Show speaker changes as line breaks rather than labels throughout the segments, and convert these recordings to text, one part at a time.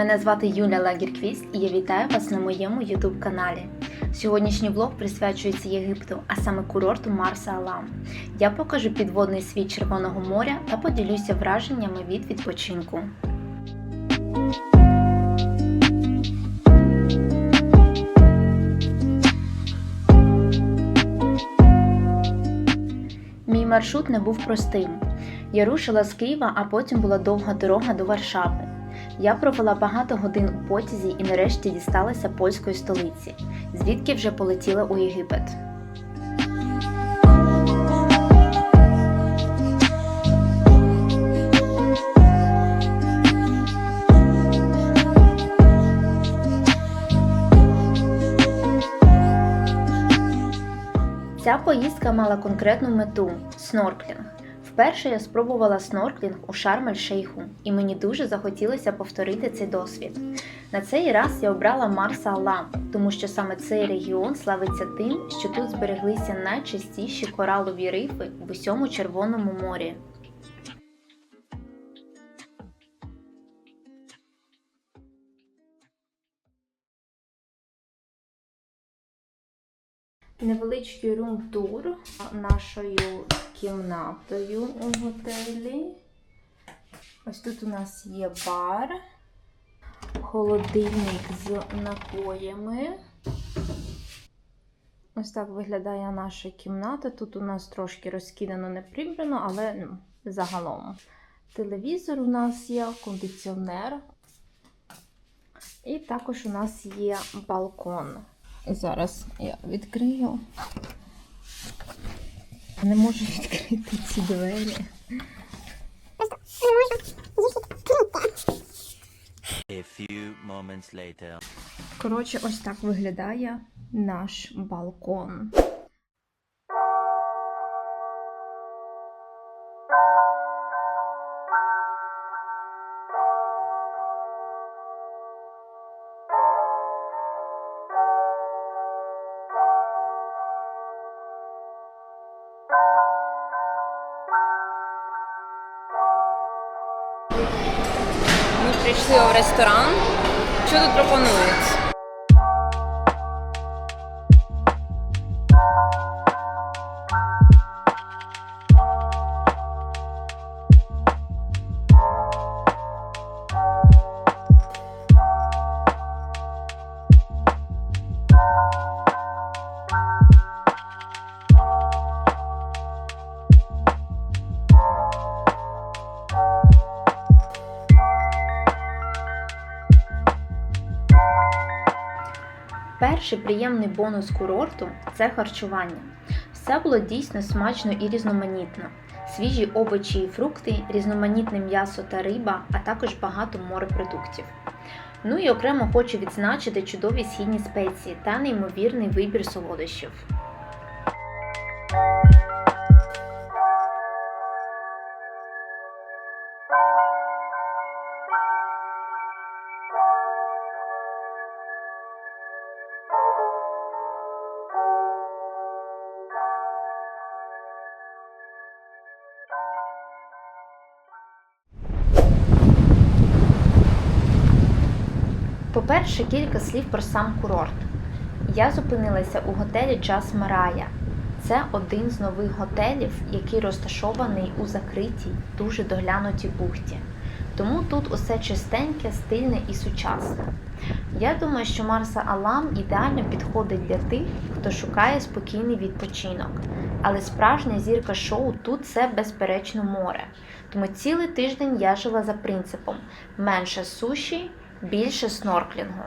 Мене звати Юля Лагірквіст і я вітаю вас на моєму YouTube каналі. Сьогоднішній влог присвячується Єгипту, а саме курорту Марса Алам. Я покажу підводний світ Червоного моря та поділюся враженнями від відпочинку. Мій маршрут не був простим. Я рушила з Києва, а потім була довга дорога до Варшави. Я провела багато годин у потязі і нарешті дісталася польської столиці, звідки вже полетіла у Єгипет. Ця поїздка мала конкретну мету снорклінг. Вперше я спробувала снорклінг у Шарм-ель-Шейху, і мені дуже захотілося повторити цей досвід. На цей раз я обрала Марса Алам, тому що саме цей регіон славиться тим, що тут збереглися найчастіші коралові рифи в усьому Червоному морі. Невеличкий рум-тур нашою кімнатою у готелі. Ось тут у нас є бар, холодильник з напоями. Ось так виглядає наша кімната. Тут у нас трошки розкидано, не прибрано, але ну, загалом. Телевізор у нас є, кондиціонер. І також у нас є балкон. Зараз я відкрию. Не можу відкрити ці двері.
A few moments later.
Коротше, ось так виглядає наш балкон.
Ресторан. Що тут пропонують?
Перший приємний бонус курорту це харчування. Все було дійсно смачно і різноманітно. Свіжі овочі і фрукти, різноманітне м'ясо та риба, а також багато морепродуктів. Ну і окремо хочу відзначити чудові східні спеції та неймовірний вибір солодощів. По-перше, кілька слів про сам курорт. Я зупинилася у готелі Джаз Марая. Це один з нових готелів, який розташований у закритій, дуже доглянутій бухті. Тому тут усе чистеньке, стильне і сучасне. Я думаю, що Марса Алам ідеально підходить для тих, хто шукає спокійний відпочинок. Але справжня зірка шоу тут це безперечно море. Тому цілий тиждень я жила за принципом менше суші, більше снорклінгу.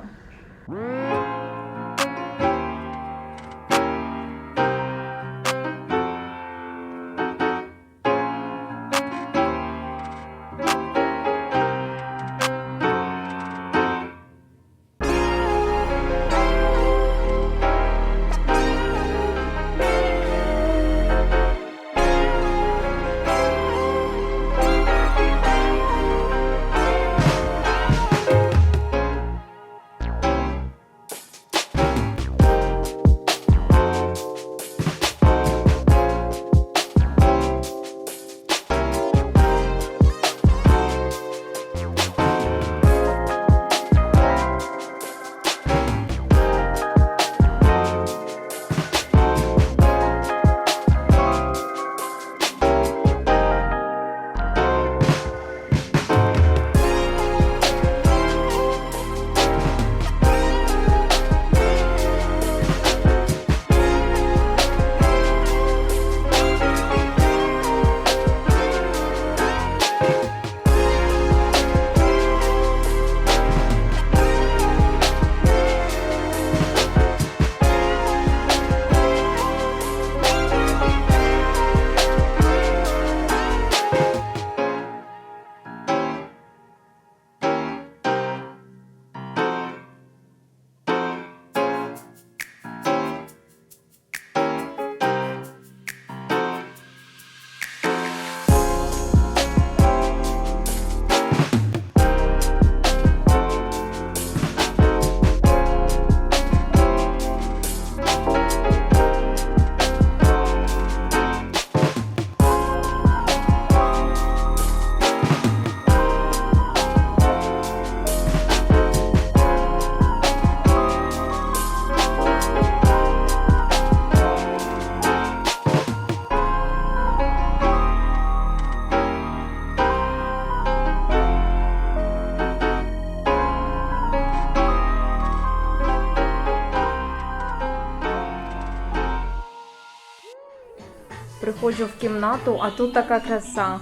Приходжу в кімнату, а тут така краса.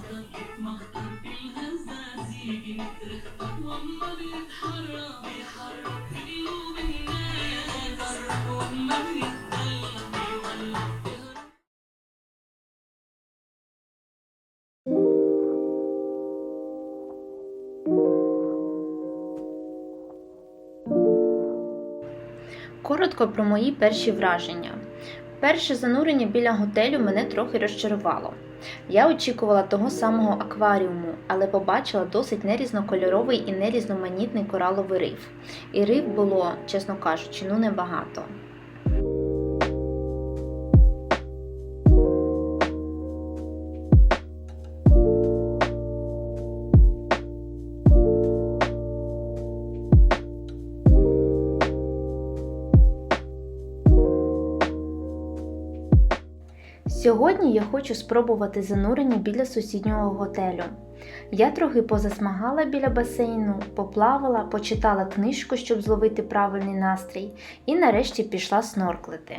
Коротко про мої перші враження. Перше занурення біля готелю мене трохи розчарувало. Я очікувала того самого акваріуму, але побачила досить нерізнокольоровий і нерізноманітний кораловий риф. І риб було, чесно кажучи, ну небагато. Сьогодні я хочу спробувати занурення біля сусіднього готелю. Я трохи позасмагала біля басейну, поплавала, почитала книжку, щоб зловити правильний настрій, і нарешті пішла снорклити.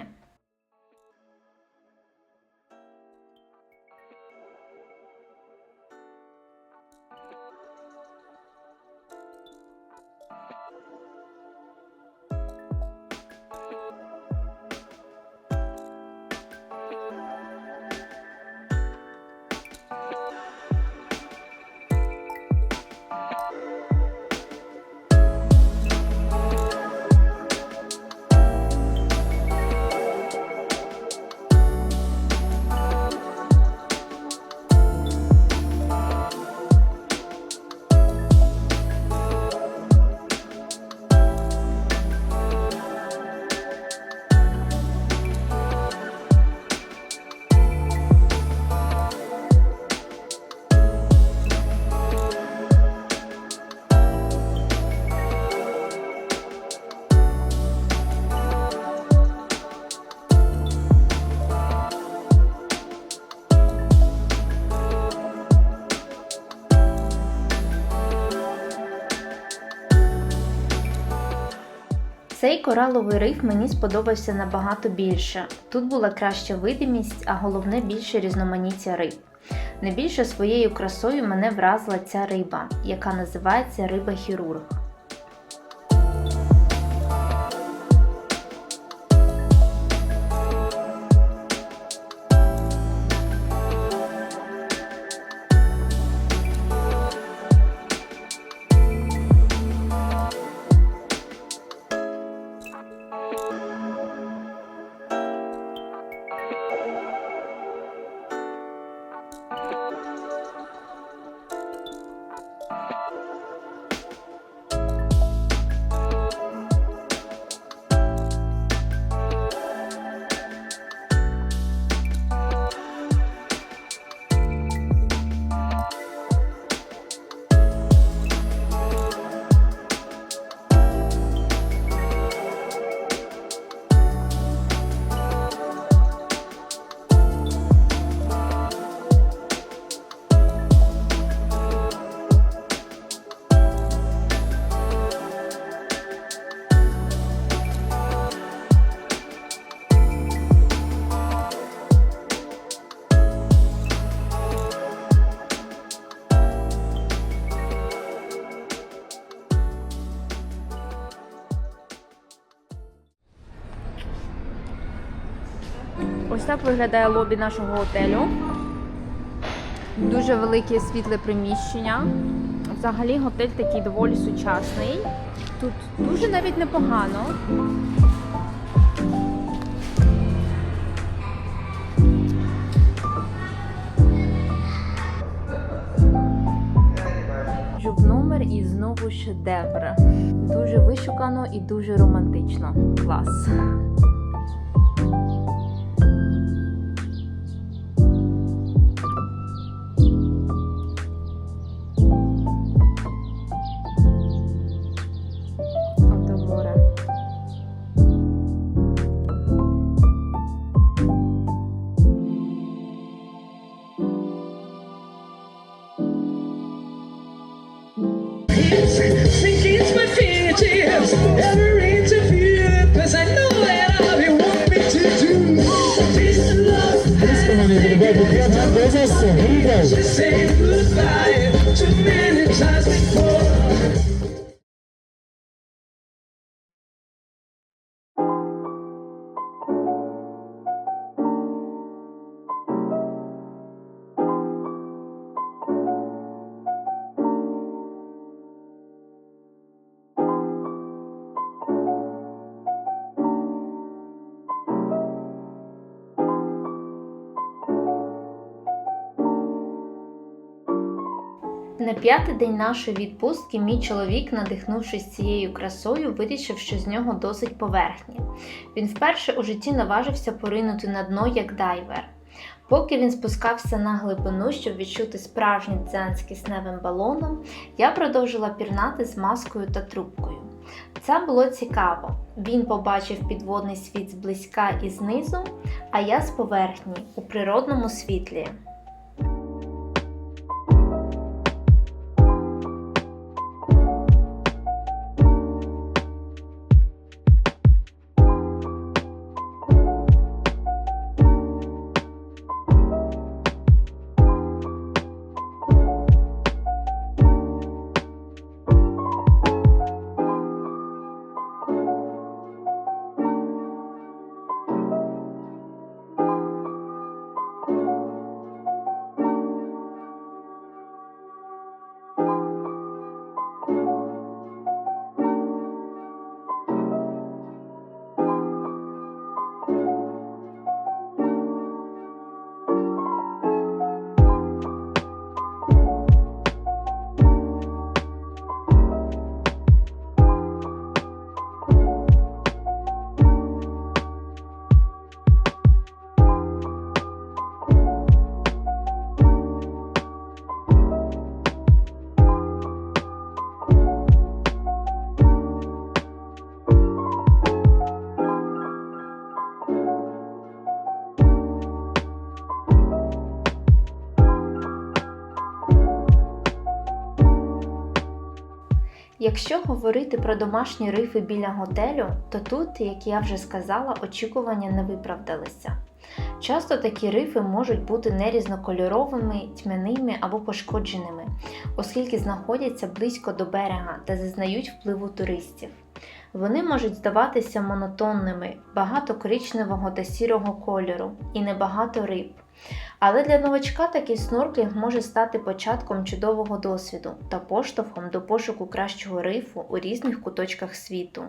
Кораловий риф мені сподобався набагато більше. Тут була краща видимість, а головне більше різноманіття риб. Найбільше своєю красою мене вразила ця риба, яка називається риба хірург.
Так виглядає лобі нашого готелю. Дуже велике світле приміщення. Взагалі готель такий доволі сучасний. Тут дуже навіть непогано. Жуб номер і знову шедевр. Дуже вишукано і дуже романтично. Клас.
На п'ятий день нашої відпустки мій чоловік, надихнувшись цією красою, вирішив, що з нього досить поверхні. Він вперше у житті наважився поринути на дно як дайвер. Поки він спускався на глибину, щоб відчути справжній дзен з кисневим балоном, я продовжила пірнати з маскою та трубкою. Це було цікаво. Він побачив підводний світ зблизька і знизу, а я з поверхні у природному світлі. Якщо говорити про домашні рифи біля готелю, то тут, як я вже сказала, очікування не виправдалися. Часто такі рифи можуть бути нерізнокольоровими, тьмяними або пошкодженими, оскільки знаходяться близько до берега та зазнають впливу туристів. Вони можуть здаватися монотонними, багато коричневого та сірого кольору і небагато риб. Але для новачка такий снорклінг може стати початком чудового досвіду та поштовхом до пошуку кращого рифу у різних куточках світу.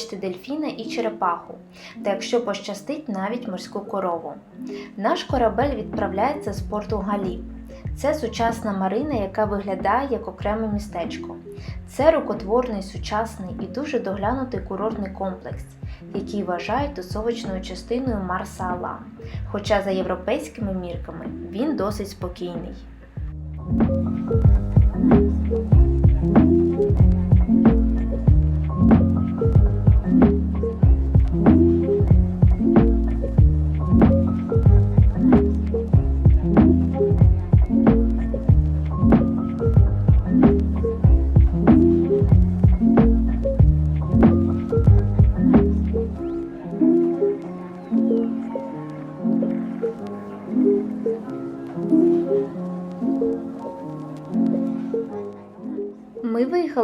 Побачити дельфіна і черепаху, та якщо пощастить, навіть морську корову. Наш корабель відправляється з порту Галіп. Це сучасна марина, яка виглядає як окреме містечко. Це рукотворний, сучасний і дуже доглянутий курортний комплекс, який вважають тусовочною частиною Марса Алам. Хоча за європейськими мірками він досить спокійний.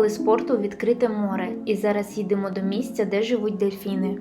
Ми виїхали з порту у відкрите море і зараз їдемо до місця, де живуть дельфіни.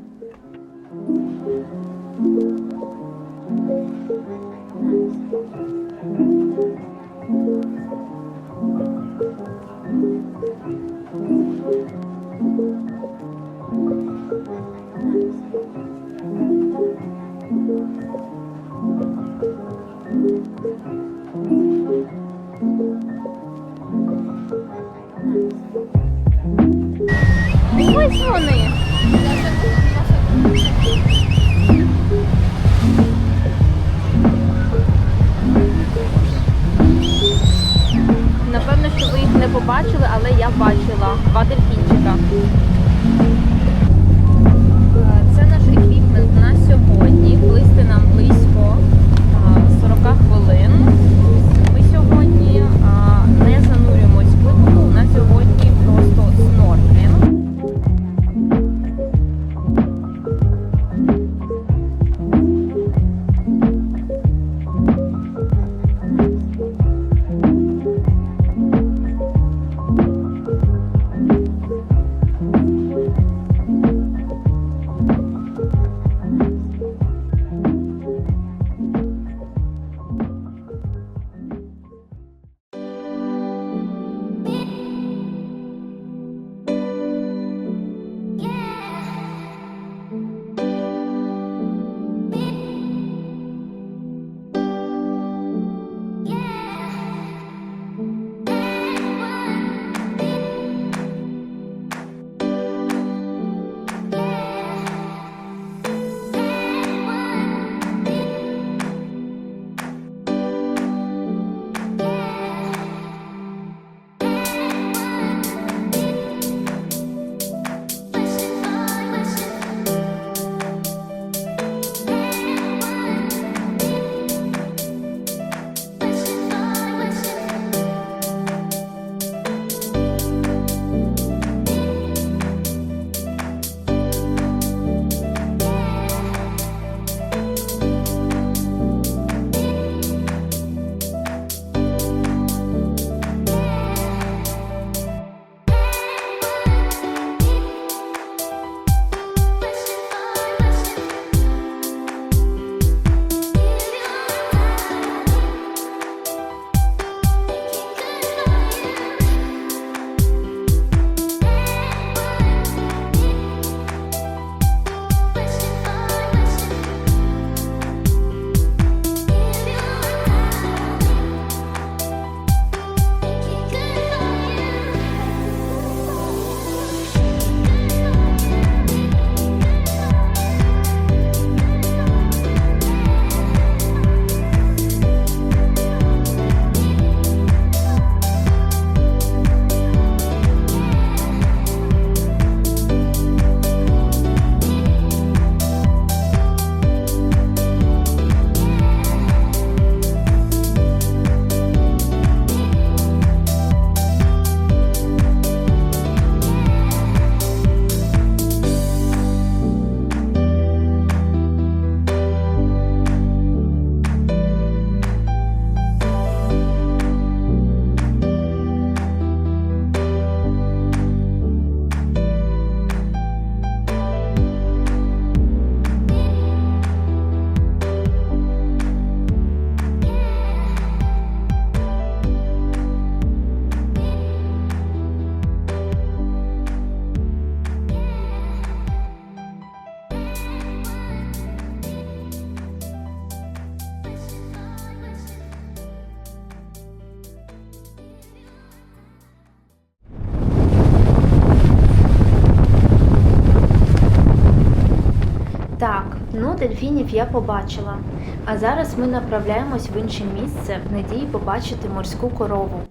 Дельфінів я побачила, а зараз ми направляємось в інше місце в надії побачити морську корову.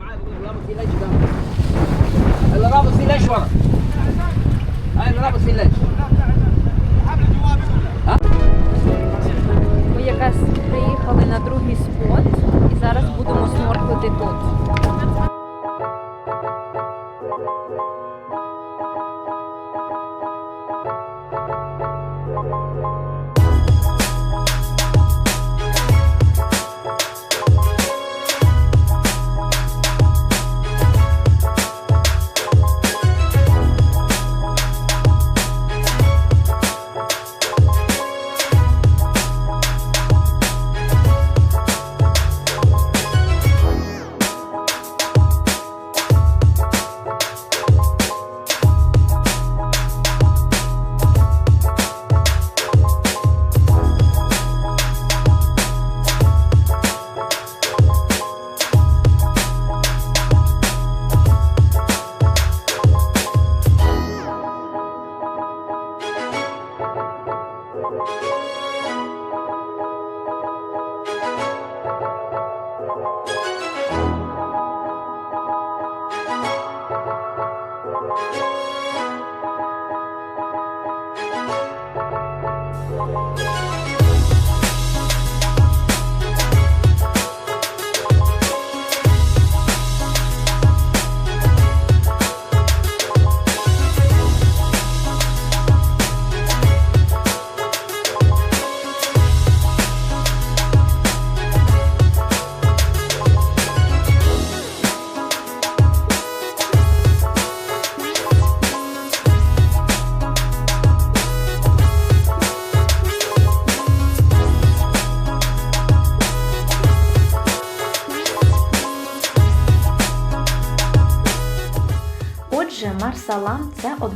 Ми якраз приїхали на другий спот і зараз будемо снорклити тут.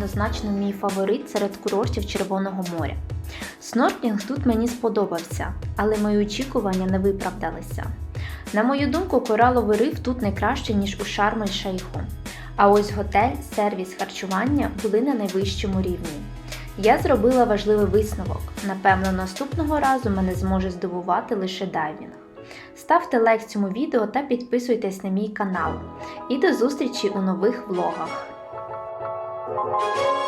Однозначно мій фаворит серед курортів Червоного моря. Снорклінг тут мені сподобався, але мої очікування не виправдалися. На мою думку, кораловий риф тут не краще, ніж у Шарм-ель-Шейху. А ось готель, сервіс, харчування були на найвищому рівні. Я зробила важливий висновок. Напевно, наступного разу мене зможе здивувати лише дайвінг. Ставте лайк цьому відео та підписуйтесь на мій канал. І до зустрічі у нових влогах. Thank you.